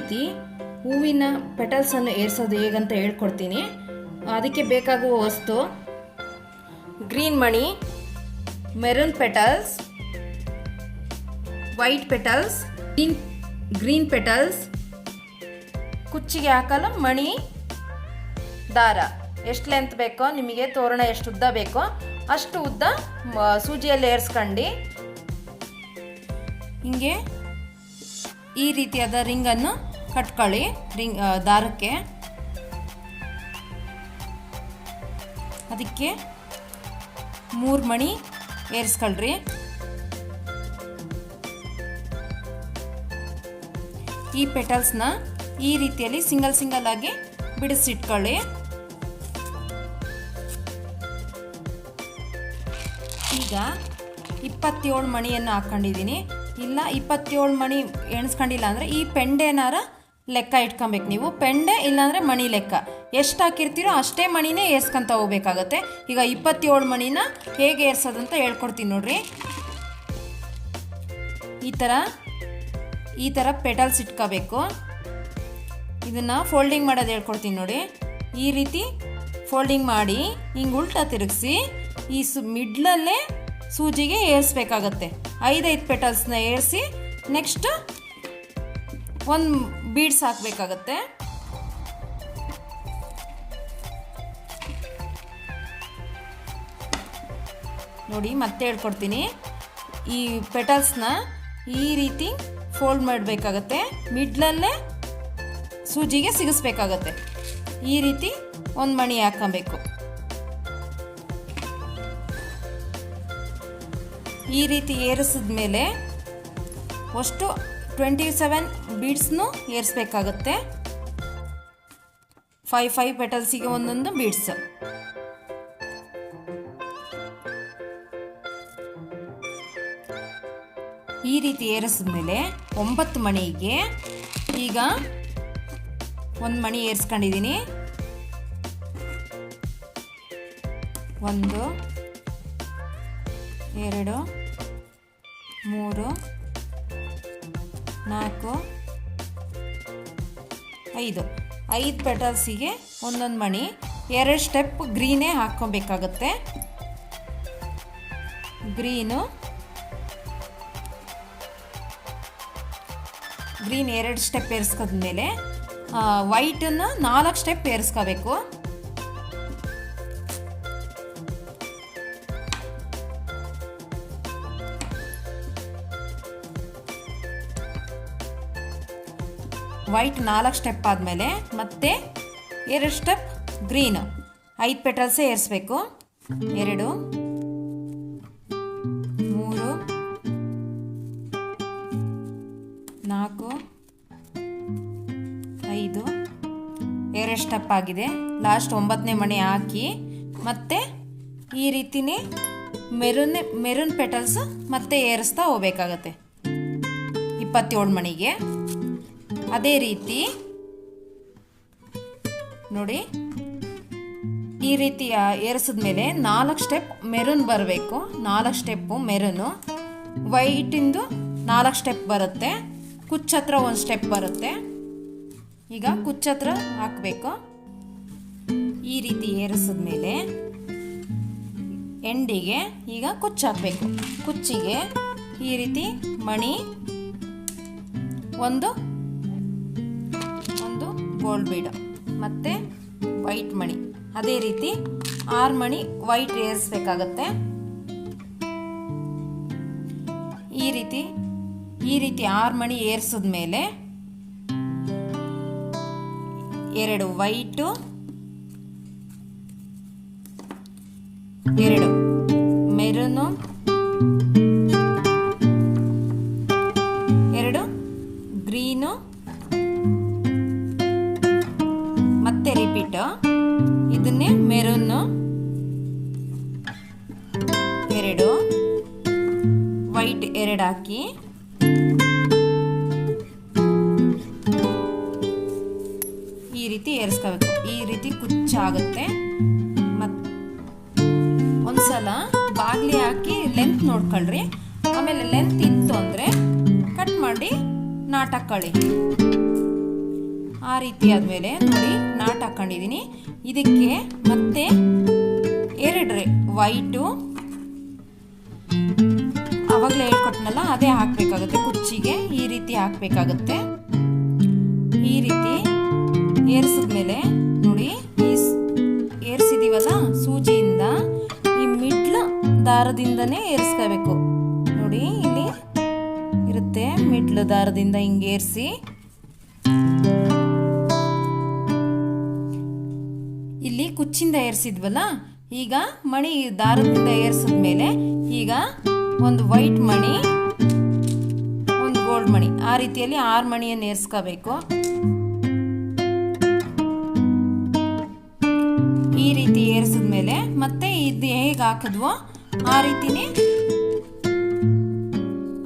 ರೀತಿ ಹೂವಿನ ಪೆಟಲ್ಸನ್ನು ಏರ್ಸೋದು ಹೇಗಂತ ಹೇಳ್ಕೊಡ್ತೀನಿ. ಅದಕ್ಕೆ ಬೇಕಾಗುವ ವಸ್ತು ಗ್ರೀನ್ ಮಣಿ maroon petals white petals green green petals ಕುಚ್ಚಿಗೆ ಹಾಕಲು ಮಣಿ, ದಾರ. ಎಷ್ಟು ಲೆಂತ್ ಬೇಕೋ, ನಿಮಗೆ ತೋರಣ ಎಷ್ಟು ಉದ್ದ ಬೇಕೋ ಅಷ್ಟು ಉದ್ದ ಸೂಜಿಯಲ್ಲಿ ಏರ್ಸ್ಕೊಂಡು. ಹಿಂಗೆ ಈ ರೀತಿಯಾದ ರಿಂಗನ್ನು ಕಟ್ಕೊಳ್ಳಿ. ರಿಂಗ್ ದಾರಕ್ಕೆ. ಅದಕ್ಕೆ ಮೂರು ಮಣಿ ಏರಿಸ್ಕೊಳ್ರಿ. ಈ ಪೆಟಲ್ಸ್ನ ಈ ರೀತಿಯಲ್ಲಿ ಸಿಂಗಲ್ ಸಿಂಗಲ್ ಆಗಿ ಬಿಡಿಸಿಟ್ಕೊಳ್ಳಿ. ಈಗ ಇಪ್ಪತ್ತೇಳು ಮಣಿಯನ್ನು ಹಾಕ್ಕೊಂಡಿದ್ದೀನಿ ಇಲ್ಲ, ಇಪ್ಪತ್ತೇಳು ಮಣಿ ಎಣಿಸ್ಕೊಂಡಿಲ್ಲ ಅಂದರೆ ಈ ಪೆಂಡೆನಾರ ಲೆಕ್ಕ ಇಟ್ಕೊಬೇಕು ನೀವು. ಪೆಂಡೆ ಇಲ್ಲಾಂದರೆ ಮಣಿ ಲೆಕ್ಕ. ಎಷ್ಟು ಹಾಕಿರ್ತೀರೋ ಅಷ್ಟೇ ಮಣಿನೇ ಏರ್ಸ್ಕೊತ ಹೋಗ್ಬೇಕಾಗತ್ತೆ. ಈಗ ಇಪ್ಪತ್ತೇಳು ಮಣಿನ ಹೇಗೆ ಏರ್ಸೋದಂತ ಹೇಳ್ಕೊಡ್ತೀನಿ ನೋಡ್ರಿ. ಈ ಥರ ಈ ಥರ ಪೆಟಲ್ಸ್ ಇಟ್ಕೋಬೇಕು. ಇದನ್ನು ಫೋಲ್ಡಿಂಗ್ ಮಾಡೋದು ಹೇಳ್ಕೊಡ್ತೀನಿ ನೋಡಿ. ಈ ರೀತಿ ಫೋಲ್ಡಿಂಗ್ ಮಾಡಿ, ಹಿಂಗೆ ಉಲ್ಟಾ ತಿರುಗಿಸಿ, ಈ ಸು, ಮಿಡ್ಲಲ್ಲೇ ಸೂಜಿಗೆ ಏರಿಸ್ಬೇಕಾಗತ್ತೆ. ಐದೈದು ಪೆಟಲ್ಸ್ನ ಏರಿಸಿ, ನೆಕ್ಸ್ಟ್ ಒಂದು ಬೀಡ್ಸ್ ಹಾಕಬೇಕಾಗತ್ತೆ. ನೋಡಿ, ಮತ್ತೆ ಹೇಳ್ಕೊಡ್ತೀನಿ. ಈ ಪೆಟಲ್ಸ್ನ ಈ ರೀತಿ ಫೋಲ್ಡ್ ಮಾಡಬೇಕಾಗತ್ತೆ. ಮಿಡ್ಲಲ್ಲೇ ಸೂಜಿಗೆ ಸಿಗಿಸ್ಬೇಕಾಗತ್ತೆ. ಈ ರೀತಿ ಒಂದು ಮಣಿ ಹಾಕೋಬೇಕು ಈ ರೀತಿ ಏರಿಸಿದ ಮೇಲೆ ಅಷ್ಟು ಟ್ವೆಂಟಿ ಸೆವೆನ್ ಬೀಡ್ಸ್ನು ಏರಿಸ್ಬೇಕಾಗತ್ತೆ. ಫೈವ್ ಫೈವ್ ಪೆಟಲ್ಸಿಗೆ ಒಂದೊಂದು ಬೀಡ್ಸ್ ಈ ರೀತಿ ಏರಿಸಿದ ಮೇಲೆ ಒಂಬತ್ತು ಮಣಿಗೆ ಈಗ ಒಂದು ಮಣಿ ಏರಿಸ್ಕೊಂಡಿದ್ದೀನಿ ಒಂದು, ಎರಡು, ಮೂರು ನಾಲ್ಕು, ಐದು. ಐದು ಪೆಟಲ್ಸಿಗೆ ಒಂದೊಂದು ಮಣಿ. ಎರಡು ಸ್ಟೆಪ್ ಗ್ರೀನೇ ಹಾಕ್ಕೊಬೇಕಾಗತ್ತೆ. ಗ್ರೀನು. ಗ್ರೀನ್ ಎರಡು ಸ್ಟೆಪ್ ಏರಿಸ್ಕೊಂಡ್ಮೇಲೆ ವೈಟನ್ನು ನಾಲ್ಕು ಸ್ಟೆಪ್ ಏರಿಸ್ಕೋಬೇಕು. ವೈಟ್ ನಾಲ್ಕು ಸ್ಟೆಪ್ ಆದಮೇಲೆ ಮತ್ತೆ ಎರಡು ಸ್ಟೆಪ್ ಗ್ರೀನ್ ಐದು ಪೆಟಲ್ಸೇ ಏರಿಸ್ಬೇಕು. ಎರಡು, ಮೂರು, ನಾಲ್ಕು, ಐದು. ಎರಡು ಸ್ಟೆಪ್ ಆಗಿದೆ. ಲಾಸ್ಟ್ ಒಂಬತ್ತನೇ ಮಣೆ ಹಾಕಿ ಮತ್ತೆ ಈ ರೀತಿನೇ ಮೆರೂನ್ ಮೆರೂನ್ ಪೆಟಲ್ಸ್ ಮತ್ತೆ ಏರಿಸ್ತಾ ಹೋಗ್ಬೇಕಾಗತ್ತೆ. ಇಪ್ಪತ್ತೇಳು ಮಣಿಗೆ. ಅದೇ ರೀತಿ ನೋಡಿ, ಈ ರೀತಿ ಏರಿಸಿದ ಮೇಲೆ ನಾಲ್ಕು ಸ್ಟೆಪ್ ಮೆರೂನ್ ಬರಬೇಕು. ನಾಲ್ಕು ಸ್ಟೆಪ್ಪು ಮೆರೂನು. ವೈಟಿಂದು ನಾಲ್ಕು ಸ್ಟೆಪ್ ಬರುತ್ತೆ. ಕುಚ್ಚತ್ರ ಒಂದು ಸ್ಟೆಪ್ ಬರುತ್ತೆ. ಈಗ ಕುಚ್ಚತ್ರ ಹಾಕಬೇಕು. ಈ ರೀತಿ ಏರಿಸಿದ ಮೇಲೆ ಎಂಡಿಗೆ ಈಗ ಕುಚ್ಚು ಹಾಕಬೇಕು. ಕುಚ್ಚಿಗೆ ಈ ರೀತಿ ಮಣಿ ಒಂದು ಗೋಲ್ಡ್ ಬೀಡ್. ಮತ್ತು ವೈಟ್ ಮಣಿ. ಅದೇ ರೀತಿ ಆರು ಮಣಿ ವೈಟ್ ಏರಿಸ್ಬೇಕಾಗತ್ತೆ. ಈ ರೀತಿ ಈ ರೀತಿ ಆರು ಮಣಿ ಏರಿಸಿದ ಮೇಲೆ ಎರಡು ವೈಟು ಎರಡು ವೈಟ್ ಎರಡು ಹಾಕಿ. ಈ ರೀತಿ ಏರಿಸ್ಕೋಬೇಕು. ಈ ರೀತಿ ಕುಚ್ಚಾಗುತ್ತೆ. ಮತ್ ಒಂದ್ಸಲ ಬಾಗ್ಲಿ ಹಾಕಿ ಲೆಂತ್ ನೋಡ್ಕೊಳ್ರಿ. ಆಮೇಲೆ ಲೆಂತ್ ಇತ್ತು ಅಂದರೆ ಕಟ್ ಮಾಡಿ ನಾಟ್ ಹಾಕೊಳ್ಳಿ. ಆ ರೀತಿ ಆದಮೇಲೆ ನೋಡಿ ನಾಟ್ ಹಾಕ್ಕೊಂಡಿದ್ದೀನಿ ಇದಕ್ಕೆ ಮತ್ತೆ ಎರಡು ವೈಟು ಅವಾಗಲೇ ಹೇಳ್ಕೊಟ್ನಲ್ಲ, ಅದೇ ಹಾಕಬೇಕಾಗುತ್ತೆ. ಕುಚ್ಚಿಗೆ ಈ ರೀತಿ ಹಾಕಬೇಕಾಗುತ್ತೆ. ಈ ರೀತಿ ಏರಿಸಿದ್ಮೇಲೆ ನೋಡಿ, ಈ ಏರಿಸಿದೀವಲ್ಲ ಸೂಜಿಯಿಂದ, ಈ ಮಿಡ್ಲ್ ದಾರದಿಂದನೇ ಏರಿಸ್ಕೋಬೇಕು ನೋಡಿ, ಇಲ್ಲಿ ಇರುತ್ತೆ ಮಿಡ್ಲ್ ದಾರದಿಂದ ಹಿಂಗೆ ಏರಿಸಿ. ಇಲ್ಲಿ ಕುಚ್ಚಿಂದ ಏರಿಸಿದ್ವಲ್ಲ, ಈಗ ಮಣಿ ದಾರದಿಂದ ಏರಿಸಿದ್ಮೇಲೆ ಈಗ ಒಂದು ವೈಟ್ ಮಣಿ, ಒಂದು ಗೋಲ್ಡ್ ಮಣಿ. ಆ ರೀತಿಯಲ್ಲಿ ಆರು ಮಣಿಯನ್ನು ಏರಿಸ್ಕೋಬೇಕು. ಈ ರೀತಿ ಏರಿಸಿದ್ಮೇಲೆ ಮತ್ತೆ ಇದು ಹೇಗೆ ಹಾಕಿದ್ವೋ ಆ ರೀತಿನೇ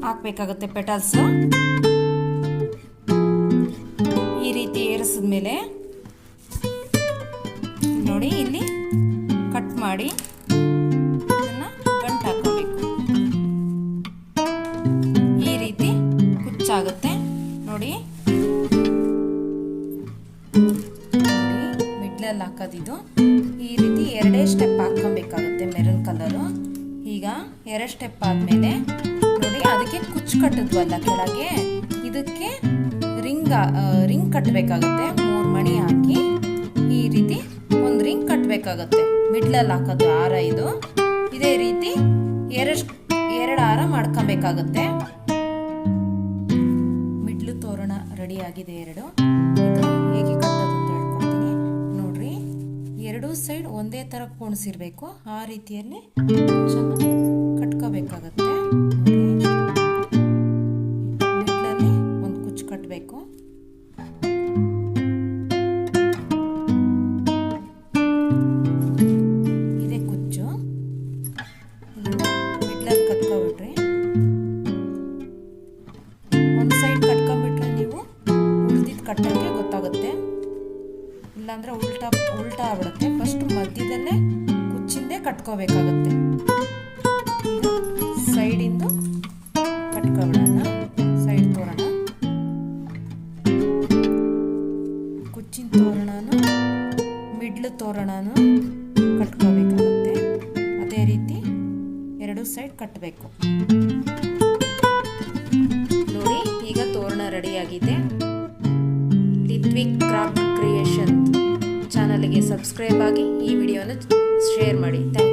ಹಾಕಬೇಕಾಗುತ್ತೆ ಪೆಟಲ್ಸ್. ಈ ರೀತಿ ಏರಿಸಿದ್ಮೇಲೆ ನೋಡಿ, ಇಲ್ಲಿ ಕಟ್ ಮಾಡಿ. ಕುಚ್ಚಾಗುತ್ತೆ ನೋಡಿ. ಮಿಡ್ಲಲ್ಲಿ ಹಾಕೋದಿದು. ಈ ರೀತಿ ಎರಡೇ ಸ್ಟೆಪ್ ಹಾಕ್ಕೊಬೇಕಾಗುತ್ತೆ ಮೆರೂನ್ ಕಲರು. ಈಗ ಎರಡು ಸ್ಟೆಪ್ ಆದಮೇಲೆ, ನೋಡಿ, ಅದಕ್ಕೆ ಕುಚ್ಚು ಕಟ್ಟಿದ್ವಲ್ಲ ಕೆಳಗೆ. ಇದಕ್ಕೆ ರಿಂಗ್ ರಿಂಗ್ ಕಟ್ಟಬೇಕಾಗುತ್ತೆ ಮೂರು ಮಣಿ ಹಾಕಿ ಈ ರೀತಿ ಒಂದು ರಿಂಗ್ ಕಟ್ಟಬೇಕಾಗುತ್ತೆ ಮಿಡ್ಲಲ್ಲಿ ಹಾಕೋದು ಹಾರ ಇದು. ಇದೇ ರೀತಿ ಎರಡು ಎರಡು ಹಾರ ಮಾಡ್ಕೊಬೇಕಾಗುತ್ತೆ. ರೆಡಿ ಆಗಿದೆ ಎರಡು ಹೇಗೆ ಕಟ್ಟೋದು ಅಂತ ಹೇಳ್ಕೊಡ್ತೀನಿ. ನೋಡ್ರಿ, ಎರಡೂ ಸೈಡ್ ಒಂದೇ ಥರ ಕೋಣಿಸಿರ್ಬೇಕು. ಆ ರೀತಿಯಲ್ಲಿ. ಚೆನ್ನಾಗಿ ಕಟ್ಕೋಬೇಕಾಗತ್ತೆ. ಸೈಡಿಂದ ಕಟ್ಕೊಬಿಡೋಣ, ಸೈಡ್ ತೋರಣ. ಕುಚ್ಚಿನ ತೋರಣನು ಮಿಡ್ಲ್ ತೋರಣನು ಕಟ್ಕೋಬೇಕಾಗುತ್ತೆ. ಅದೇ ರೀತಿ ಎರಡು ಸೈಡ್ ಕಟ್ಟಬೇಕು ನೋಡಿ, ಈಗ ತೋರಣ ರೆಡಿಯಾಗಿದೆ ಲಿತ್ವಿಕ್ ಕ್ರಾಫ್ಟ್ ಕ್ರಿಯೇಷನ್ ಚಾನಲ್ಗೆ ಸಬ್ಸ್ಕ್ರೈಬ್ ಆಗಿ ಈ ವಿಡಿಯೋನ ಶೇರ್ ಮಾಡಿ ಥ್ಯಾಂಕ್ ಯು